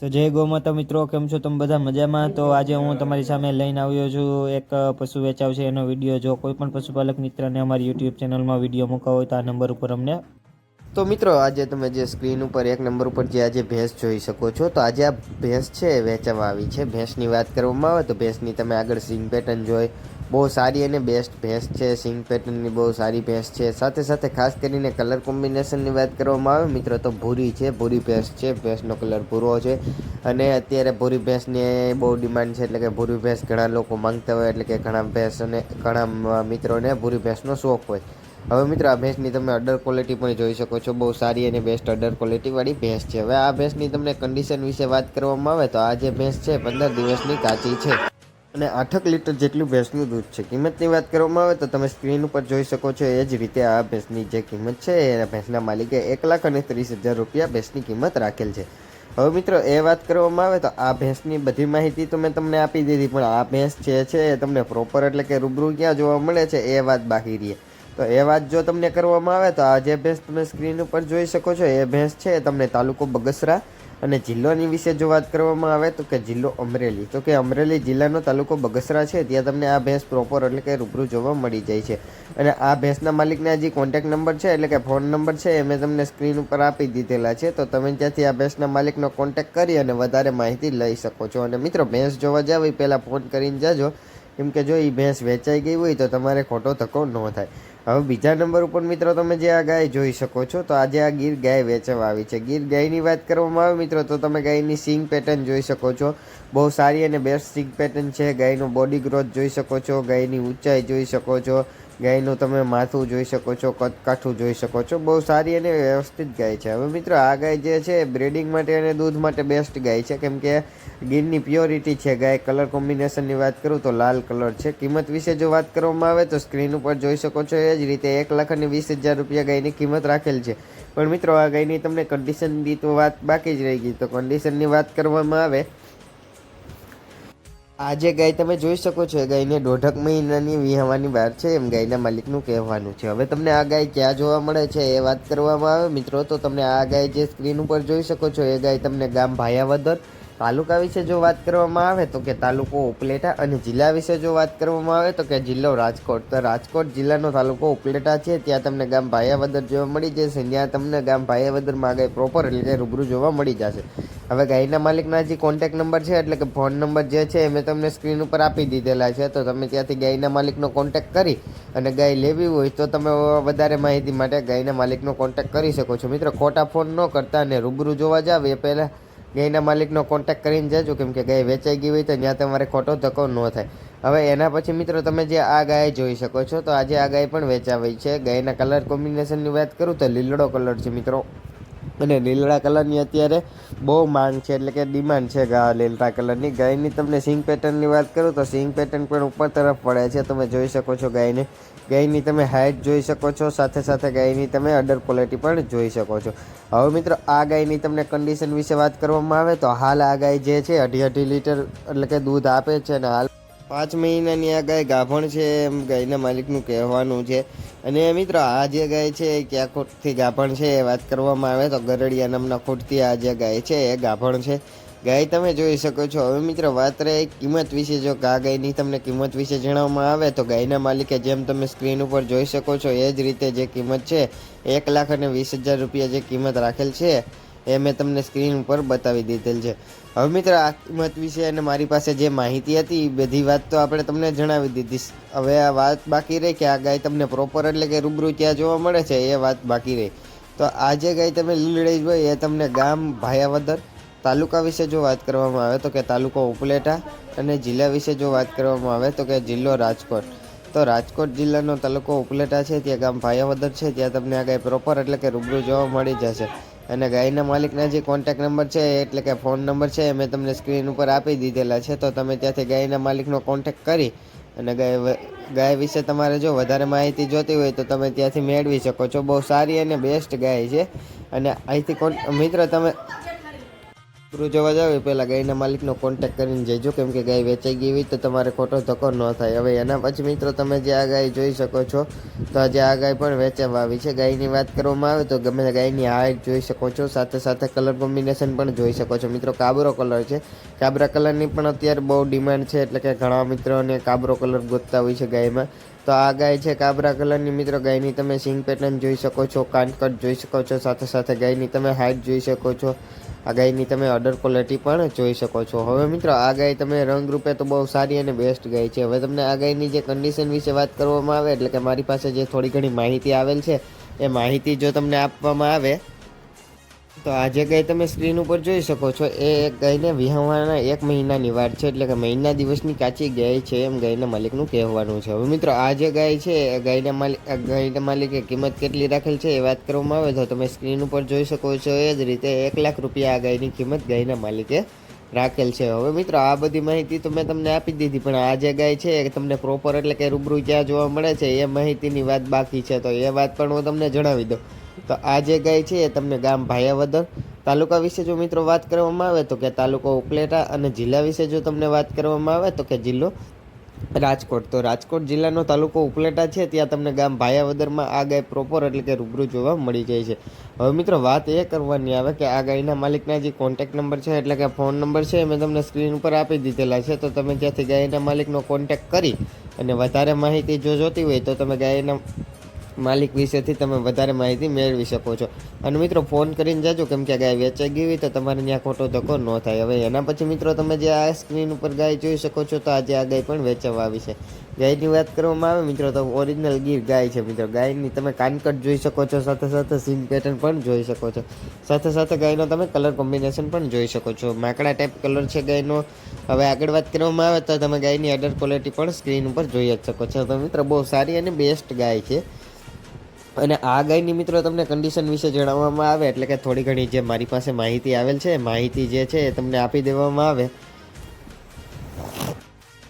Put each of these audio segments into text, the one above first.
તો જય ગૌમાતા મિત્રો, કેમ છો તમે બધા મજામાં? તો આજે હું તમારી સામે લઈને આવ્યો છું એક પશુ વેચાવ છે એનો વીડિયો. જો કોઈ પણ પશુપાલક મિત્રને અમારી યુટ્યુબ ચેનલમાં વીડિયો મૂકવા હોય તો આ નંબર ઉપર અમને તો મિત્રો, આજે તમે જે સ્ક્રીન ઉપર એક નંબર ઉપર જે આજે ભેંસ જોઈ શકો છો, તો આજે આ ભેંસ છે વેચવા આવી છે. ભેંસની વાત કરવામાં આવે તો ભેંસની તમે આગળ સિંગ પેટર્ન જોઈ બહુ સારી અને બેસ્ટ ભેંસ છે, સિંગ પેટર્નની બહુ સારી ભેંસ છે. સાથે સાથે ખાસ કરીને કલર કોમ્બિનેશનની વાત કરવામાં આવે, મિત્રો, તો ભૂરી છે, ભૂરી ભેંસ છે, ભેંસનો કલર ભૂરો છે. અને અત્યારે ભૂરી ભેંસની બહુ ડિમાન્ડ છે, એટલે કે ભૂરી ભેંસ ઘણા લોકો માંગતા હોય, એટલે કે ઘણા ભેંસ અને ઘણા મિત્રોને ભૂરી ભેંસનો શોખ હોય. હવે મિત્રો, આ ભેંસની તમે અડર ક્વોલિટી પણ જોઈ શકો છો, બહુ સારી અને બેસ્ટ અડર ક્વોલિટીવાળી ભેંસ છે. હવે આ ભેંસની તમને કન્ડિશન વિશે વાત કરવામાં આવે, તો આ જે ભેંસ છે, પંદર દિવસની કાચી છે. અને આઠક લીટર જેટલું ભેંસનું દૂધ છે. કિંમતની વાત કરવામાં આવે તો તમે સ્ક્રીન ઉપર જોઈ શકો છો, એ જ રીતે આ ભેંસની જે કિંમત છે, એ ભેંસના માલિકે એક લાખ અને ત્રીસ હજાર રૂપિયા ભેંસની કિંમત રાખેલ છે. હવે મિત્રો, એ વાત કરવામાં આવે તો આ ભેંસની બધી માહિતી તો મેં તમને આપી દીધી, પણ આ ભેંસ જે છે, એ તમને પ્રોપર એટલે કે રૂબરૂ ક્યાં જોવા મળે છે, એ વાત બાકી રહી. તો એ વાત જો તમને કરવામાં આવે તો આ જે ભેંસ તમે સ્ક્રીન ઉપર જોઈ શકો છો, એ ભેંસ છે તમને તાલુકો બગસરા અને જિલ્લોની વિશે જો વાત કરવામાં આવે તો કે જિલ્લો અમરેલી. તો કે અમરેલી જિલ્લાનો તાલુકો બગસરા છે, ત્યાં તમને આ ભેંસ પ્રોપર એટલે કે રૂબરૂ જોવા મળી જાય છે. અને આ ભેંસના માલિકના જે કોન્ટેક નંબર છે, એટલે કે ફોન નંબર છે, એ મેં તમને સ્ક્રીન ઉપર આપી દીધેલા છે. તો તમે ત્યાંથી આ ભેંસના માલિકનો કોન્ટેક કરી અને વધારે માહિતી લઈ શકો છો. અને મિત્રો, ભેંસ જોવા જાવ એ પહેલાં ફોન કરીને જાજો. કેમ કે જો એ ભેંસ વેચાઈ ગઈ હોય તો તમારે ખોટો ધક્કો ન થાય. હવે બીજા નંબર ઉપર મિત્રો તમે જે આ ગાય જોઈ શકો છો, તો આજે આ ગીર ગાય વેચવા આવી છે. ગીર ગાયની વાત કરવામાં આવે મિત્રો, તો તમે ગાયની સિંગ પેટર્ન જોઈ શકો છો. બહુ સારી અને બેસ્ટ સિંગ પેટર્ન છે. ગાયનો બોડી ગ્રોથ જોઈ શકો છો. ગાયની ઊંચાઈ જોઈ શકો છો. ગાયનું તમે માથું જોઈ શકો છો કદકાઠું જોઈ શકો છો. બહુ સારી અને વ્યવસ્થિત ગાય છે. હવે મિત્રો, આ ગાય જે છે, બ્રીડિંગ માટે અને દૂધ માટે બેસ્ટ ગાય છે. કેમ કે ગીરની પ્યોરિટી છે ગાય. કલર કોમ્બિનેશનની વાત કરું તો લાલ કલર છે. કિંમત વિશે જો વાત કરવામાં આવે તો સ્ક્રીન ઉપર જોઈ શકો છો એ જ રીતે એક લાખ અને વીસ હજાર રૂપિયા ગાયની કિંમત રાખેલ છે. પણ મિત્રો, આ ગાયની તમને કન્ડિશનની તો વાત બાકી જ રહી ગઈ. તો કન્ડિશનની વાત કરવામાં આવે આજે ગાય તમે જોઈ શકો છો ગાયને દોઢક મહિનાની વિહવાની બહાર છે, એમ ગાયના માલિકનું કહેવાનું છે. હવે તમને આ ગાય ક્યાં જોવા મળે છે એ વાત કરવામાં આવે. મિત્રો, તો તમને આ ગાય જે સ્ક્રીન ઉપર જોઈ શકો છો, એ ગાય તમને ગામ ભાયાવદર તાલુકા વિશે જો વાત કરવામાં આવે, તો કે તાલુકો ઉપલેટા અને જિલ્લા વિશે જો વાત કરવામાં આવે, તો કે જિલ્લો રાજકોટ. તો રાજકોટ જિલ્લાનો તાલુકો ઉપલેટા છે, ત્યાં તમને ગામ ભાયાવદર જોવા મળી જશે. ત્યાં તમને ગામ ભાયાવદરમાં ગાય પ્રોપર એટલે કે રૂબરૂ જોવા મળી જશે. હવે ગાયના માલિકના જે કોન્ટેક નંબર છે, એટલે કે ફોન નંબર જે છે એ મેં તમને સ્ક્રીન ઉપર આપી દીધેલા છે. તો તમે ત્યાંથી ગાયના માલિકનો કોન્ટેક કરી અને ગાય લેવી હોય તો તમે વધારે માહિતી માટે ગાયના માલિકનો કોન્ટેક કરી શકો છો. મિત્રો, ખોટા ફોન ન કરતા અને રૂબરૂ જોવા જાવ એ પહેલાં ગાયના માલિકનો કોન્ટેક કરીને જજો. કેમ કે ગાય વેચાઈ ગઈ હોય તો ત્યાં તમારે ખોટો ધક્કો ન થાય. હવે એના પછી મિત્રો, તમે જે આ ગાય જોઈ શકો છો, તો આજે આ ગાય પણ વેચાવી છે. ગાયના કલર કોમ્બિનેશનની વાત કરું તો લીલડો કલર છે મિત્રો. અને લીલડા કલરની અત્યારે બહુ માંગ છે, એટલે કે ડિમાન્ડ છે ગા લીલડા કલરની. ગાયની તમને સિંગ પેટર્નની વાત કરું તો સિંગ પેટર્ન પણ ઉપર તરફ પડે છે. તમે જોઈ શકો છો ગાયને. ગાયની તમે હાઇટ જોઈ શકો છો, સાથે સાથે ગાયની તમે અડર ક્વોલિટી પણ જોઈ શકો છો. હવે મિત્રો, આ ગાયની તમને કન્ડિશન વિશે વાત કરવામાં આવે તો હાલ આ ગાય જે છે અઢી અઢી લીટર એટલે કે દૂધ આપે છે અને હાલ પાંચ મહિનાની આ ગાય ગાભણ છે એમ ગાયના માલિકનું કહેવાનું છે. અને મિત્રો, આ જે ગાય છે એ ક્યાં ખોટથી ગાભણ છે એ વાત કરવામાં આવે તો ગરડિયા નામના ખોટથી આ જે ગાય છે એ ગાભણ છે. ગાય તમે જોઈ શકો છો. હવે મિત્રો, વાત રહે કિંમત વિશે. જો આ ગાયની તમને કિંમત વિશે જણાવવામાં આવે તો ગાયના માલિકે જેમ તમે સ્ક્રીન ઉપર જોઈ શકો છો એ જ રીતે જે કિંમત છે, એક લાખ અને વીસ હજાર રૂપિયા જે કિંમત રાખેલ છે. એ મેં તમને સ્ક્રીન ઉપર બતાવી દીધેલ છે. હવે મિત્ર આ કિંમત વિશે અને મારી પાસે જે માહિતી હતી, એ બધી વાત તો આપણે તમને જણાવી દીધી. હવે આ વાત બાકી રહી કે આ ગાય તમને પ્રોપર એટલે કે રૂબરૂ ત્યાં જોવા મળે છે, એ વાત બાકી રહી. તો આ જે ગાય તમે લીલડી હોય, એ તમને ગામ ભાયાવદર તાલુકા વિશે જો વાત કરવામાં આવે, તો કે તાલુકો ઉપલેટા અને જિલ્લા વિશે જો વાત કરવામાં આવે, તો કે જિલ્લો રાજકોટ. તો રાજકોટ જિલ્લાનો તાલુકો ઉપલેટા છે, ત્યાં ગામ ભાયાવદર છે, ત્યાં તમને આ ગાય પ્રોપર એટલે કે રૂબરૂ જોવા મળી જશે. અને ગાયના માલિકના જે કોન્ટેક નંબર છે, એટલે કે ફોન નંબર છે મેં તમને સ્ક્રીન ઉપર આપી દીધેલા છે. તો તમે ત્યાંથી ગાયના માલિકનો કોન્ટેક્ટ કરી અને ગાય ગાય વિશે તમારે જો વધારે માહિતી જોતી હોય તો તમે ત્યાંથી મેળવી શકો છો. બહુ સારી અને બેસ્ટ ગાય છે. અને અહીંથી મિત્ર તમે રૂબરૂ જોવા જાવ એ પહેલાં ગાયના માલિકનો કોન્ટેક્ટ કરીને જઈજો કેમ કે ગાય વેચાઈ ગઈ તો તમારે ખોટો ધક્કો ન થાય. હવે એના પછી મિત્રો તમે જે આ ગાય જોઈ શકો છો, તો આજે આ ગાય પણ વેચાવા આવી છે. ગાયની વાત કરવામાં આવે તો ગમે ગાયની હાઈટ જોઈ શકો છો, સાથે સાથે કલર કોમ્બિનેશન પણ જોઈ શકો છો. મિત્રો, કાબરો કલર છે. કાબરા કલરની પણ અત્યારે બહુ ડિમાન્ડ છે, એટલે કે ઘણા મિત્રોને કાબરો કલર ગોતતા હોય છે ગાયમાં. તો આ ગાય છે કાબરા કલરની મિત્રો, ગાયની તમે સિંગ પેટર્ન જોઈ શકો છો કાનકટ જોઈ શકો છો, સાથે સાથે ગાયની તમે હાઈટ જોઈ શકો છો. આ ગાયની તમે અડર ક્વોલિટી પણ જોઈ શકો છો. હવે મિત્રો, આ ગાય તમે રંગરૂપે તો બહુ સારી અને બેસ્ટ ગાય છે. હવે તમને આ ગાયની જે કન્ડિશન વિશે વાત કરવામાં આવે, એટલે કે મારી પાસે જે થોડી ઘણી માહિતી આવેલ છે, એ માહિતી જો તમને આપવામાં આવે તો આ જે ગાય તમે સ્ક્રીન ઉપર જોઈ શકો છો, એ ગાયને વિહાવવાના એક મહિનાની વાર છે, એટલે કે મહિના દિવસની કાચી ગાય છે એમ ગાયના માલિકનું કહેવાનું છે. હવે મિત્રો, આ જે ગાય છે ગાયના માલિક ગાયના માલિકે કિંમત કેટલી રાખેલ છે એ વાત કરવામાં આવે તો તમે સ્ક્રીન ઉપર જોઈ શકો છો, એ જ રીતે એક લાખ રૂપિયા આ ગાયની કિંમત ગાયના માલિકે રાખેલ છે. હવે મિત્રો, આ બધી માહિતી તો મેં તમને આપી દીધી, પણ આ જે ગાય છે, એ તમને પ્રોપર એટલે કે રૂબરૂ ક્યાં જોવા મળે છે, એ માહિતીની વાત બાકી છે, તો એ વાત પણ હું તમને જણાવી દઉં. તો આ જે ગાય છે એ તમને ગામ ભાયાવદર તાલુકા વિશે જો મિત્રો વાત કરવામાં આવે તો કે તાલુકો ઉપલેટા અને જિલ્લા વિશે જો તમને વાત કરવામાં આવે તો કે જિલ્લો રાજકોટ. તો રાજકોટ જિલ્લાનો તાલુકો ઉપલેટા છે, ત્યાં તમને ગામ ભાયાવદરમાં આ ગાય પ્રોપર એટલે કે રૂબરૂ જોવા મળી જાય છે. હવે મિત્રો વાત એ કરવાની આવે કે આ ગાયના માલિકના જે કોન્ટેક નંબર છે એટલે કે ફોન નંબર છે એ મેં તમને સ્ક્રીન ઉપર આપી દીધેલા છે. તો તમે ત્યાંથી ગાયના માલિકનો કોન્ટેક કરી અને વધારે માહિતી જો જોતી હોય તો તમે ગાયના માલિક વિશેથી તમે વધારે માહિતી મેળવી શકો છો. અને મિત્રો, ફોન કરીને જાજો, કેમ કે ગાય વેચાઈ ગઈ હોય તો તમારે ત્યાં ખોટો ધક્કો ન થાય. હવે એના પછી મિત્રો, તમે જે આ સ્ક્રીન ઉપર ગાય જોઈ શકો છો, તો આજે આ ગાય પણ વેચવા આવી છે. ગાયની વાત કરવામાં આવે, મિત્રો, તો ઓરિજિનલ ગીર ગાય છે, મિત્રો. ગાયની તમે કાનકટ જોઈ શકો છો, સાથે સાથે સીન પેટર્ન પણ જોઈ શકો છો. સાથે સાથે ગાયનો તમે કલર કોમ્બિનેશન પણ જોઈ શકો છો. માકડા ટાઈપ કલર છે ગાયનો. હવે આગળ વાત કરવામાં આવે, તો તમે ગાયની અડર ક્વોલિટી પણ સ્ક્રીન ઉપર જોઈ જ શકો છો. તો મિત્રો, બહુ સારી અને બેસ્ટ ગાય છે. અને આ ગાયની મિત્રો તમને કન્ડિશન વિશે જણાવવામાં આવે, એટલે કે થોડી ઘણી જે મારી પાસે માહિતી આવેલ છે માહિતી જે છે એ તમને આપી દેવામાં આવે.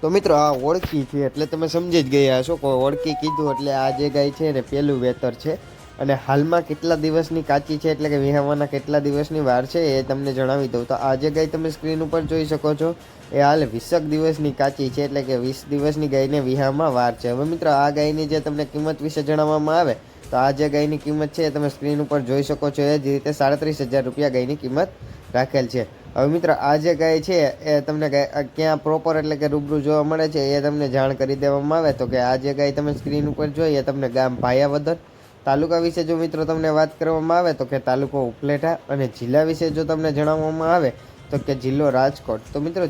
તો મિત્રો, આ ઓળખી છે, એટલે તમે સમજી જ ગયા હશો કોઈ ઓળખી કીધું એટલે આ જે ગાય છે ને પહેલું વેતર છે. અને હાલમાં કેટલા દિવસની કાચી છે, એટલે કે વિહાવાના કેટલા દિવસની વાર છે, એ તમને જણાવી દઉં. તો આ જે ગાય તમે સ્ક્રીન ઉપર જોઈ શકો છો, એ હાલ વીસક દિવસની કાચી છે, એટલે કે વીસ દિવસની ગાયને વિહામાં વાર છે. હવે મિત્રો, આ ગાયની જે તમને કિંમત વિશે જણાવવામાં આવે તો આ જે ગાયની કિંમત છે તમે સ્ક્રીન ઉપર જોઈ શકો છો. એ જ રીતે સાડત્રીસ હજાર રૂપિયા ગાયની કિંમત રાખેલ છે. હવે મિત્ર, આ જે ગાય છે એ તમને ક્યાં પ્રોપર એટલે કે રૂબરૂ જોવા મળે છે એ તમને જાણ કરી દેવામાં આવે. તો કે આ જે ગાય તમે સ્ક્રીન ઉપર જોઈએ તમને ગામ ભાયાવદર તાલુકા વિશે જો મિત્રો તમને વાત કરવામાં આવે તો કે તાલુકો ઉપલેટા અને જિલ્લા વિશે જો તમને જણાવવામાં આવે તો કે જિલ્લો રાજકોટ. તો મિત્રો,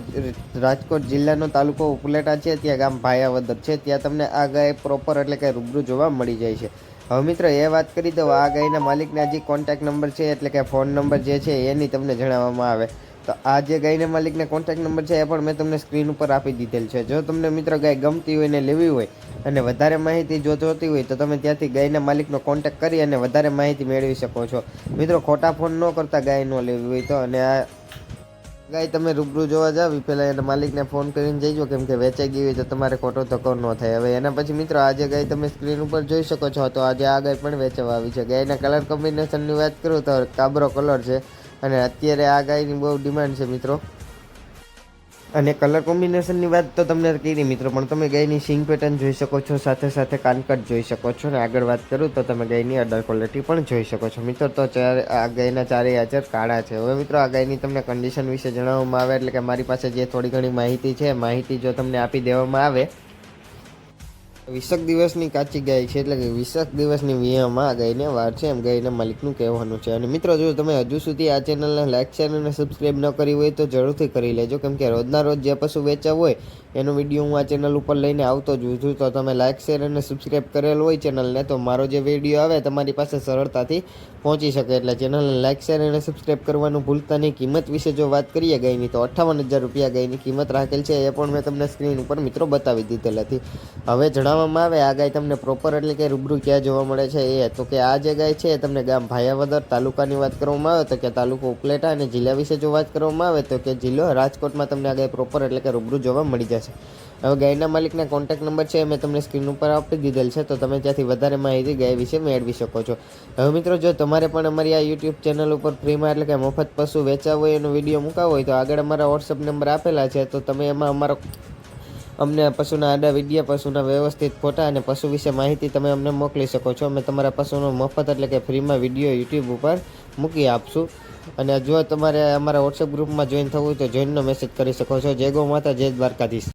રાજકોટ જિલ્લાનો તાલુકો ઉપલેટા છે, ત્યાં ગામ ભાયાવદર છે, ત્યાં તમને આ ગાય પ્રોપર એટલે કે રૂબરૂ જોવા મળી જાય છે. હવે મિત્રો, એ વાત કરી દઉં, આ ગાયના માલિકના જે કોન્ટેક્ટ નંબર છે, એટલે કે ફોન નંબર જે છે, એની તમને જણાવવામાં આવે. તો આ જે ગાયના માલિકના કોન્ટેક નંબર છે, એ પણ મેં તમને સ્ક્રીન ઉપર આપી દીધેલ છે. જો તમને મિત્રો ગાય ગમતી હોય ને લેવી હોય અને વધારે માહિતી જો જોતી હોય, તો તમે ત્યાંથી ગાયના માલિકનો કોન્ટેક કરી અને વધારે માહિતી મેળવી શકો છો. મિત્રો, ખોટા ફોન ન કરતા ગાય ન લેવી હોય તો, અને આ ગાય, તમે રૂબરૂ જોવા જાવ. પહેલાં એના માલિકને ફોન કરીને જઈજો કેમ કે વેચાઈ ગઈ હોય તો તમારે ખોટો ધક્કો ન થાય. હવે એના પછી મિત્રો, આજે ગાય તમે સ્ક્રીન ઉપર જોઈ શકો છો. તો આજે આ ગાય પણ વેચવા આવી છે. ગાયના કલર કોમ્બિનેશનની વાત કરું તો કાબરો કલર છે. અને અત્યારે આ ગાયની બહુ ડિમાન્ડ છે મિત્રો. અને કલર કોમ્બિનેશનની વાત તો તમને કીધી મિત્રો, પણ તમે ગાયની સિંગ પેટર્ન જોઈ શકો છો, સાથે સાથે કાનકટ જોઈ શકો છો, અને આગળ વાત કરું તો તમે ગાયની અડર ક્વોલિટી પણ જોઈ શકો છો. મિત્રો, તો ચાર આ ગાયના ચારેય હાજર કાળા છે. હવે મિત્રો, આ ગાયની તમને કન્ડિશન વિશે જણાવવામાં આવે, એટલે કે મારી પાસે જે થોડી ઘણી માહિતી છે, માહિતી જો તમને આપી દેવામાં આવે વીસક દિવસની કાચી ગાય છે એટલે કે વીસક દિવસની વિયામાં ગઈને વાર છે એમ ગાયના માલિકનું કહેવાનું છે. અને મિત્રો, જો તમે હજુ સુધી આ ચેનલને લાઇક શેર અને સબસ્ક્રાઈબ ન કરી હોય તો જરૂરથી કરી લેજો. કેમ કે રોજના રોજ જે પશુ વેચા હોય એનો વીડિયો હું આ ચેનલ ઉપર લઈને આવતો જ છું, તો તમે લાઇક શેર અને સબસ્ક્રાઈબ કરેલ હોય ચેનલને તો મારો જે વીડિયો આવે તમારી પાસે સરળતાથી પહોંચી શકે. એટલે ચેનલને લાઇક શેર અને સબસ્ક્રાઈબ કરવાનું ભૂલતા નહીં. કિંમત વિશે જો વાત કરીએ ગાયની, તો અઠ્ઠાવન હજાર રૂપિયા ગાયની કિંમત રાખેલ છે. એ પણ મેં તમને સ્ક્રીન ઉપર મિત્રો બતાવી દીધેલ હતી. હવે જણાવવામાં આવે, આ ગાય તમને પ્રોપર એટલે કે રૂબરૂ ક્યાં જોવા મળે છે એ. તો કે આ જે ગાય છે, એ તમને ગામ ભાયાવદર તાલુકાની વાત કરવામાં આવે, તો કે તાલુકો ઉપલેટા અને જિલ્લા વિશે જો વાત કરવામાં આવે, તો કે જિલ્લો રાજકોટમાં તમને આ ગાય પ્રોપર એટલે કે રૂબરૂ જોવા મળી જશે. હવે ગાયના માલિકના કોન્ટેક્ટ નંબર છે મેં તમને સ્ક્રીન ઉપર આપી દીધેલ છે, તો તમે ત્યાંથી વધારે માહિતી ગાય વિશે મેળવી શકો છો. હવે મિત્રો, જો તમારે પણ અમારી આ યુટ્યુબ ચેનલ ઉપર ફ્રીમાં એટલે કે મફત પશુ વેચાવ હોય એનો વીડિયો મુકાવો હોય, તો આગળ અમારા વોટ્સઅપ નંબર આપેલા છે, તો તમે એમાં અમારો અમને પશુના આડા વિડીયા પશુના વ્યવસ્થિત ફોટા અને પશુ વિશે માહિતી તમે અમને મોકલી શકો છો. અમે તમારા પશુનો મફત એટલે કે ફ્રીમાં વીડિયો યુટ્યુબ ઉપર મૂકી આપશું. અને જો તમારે અમારા વોટ્સઅપ ગ્રુપમાં જોઈન થવું હોય તો જોઈનનો મેસેજ કરી શકો છો. જય ગૌ માતા, જય દ્વારકાધીશ.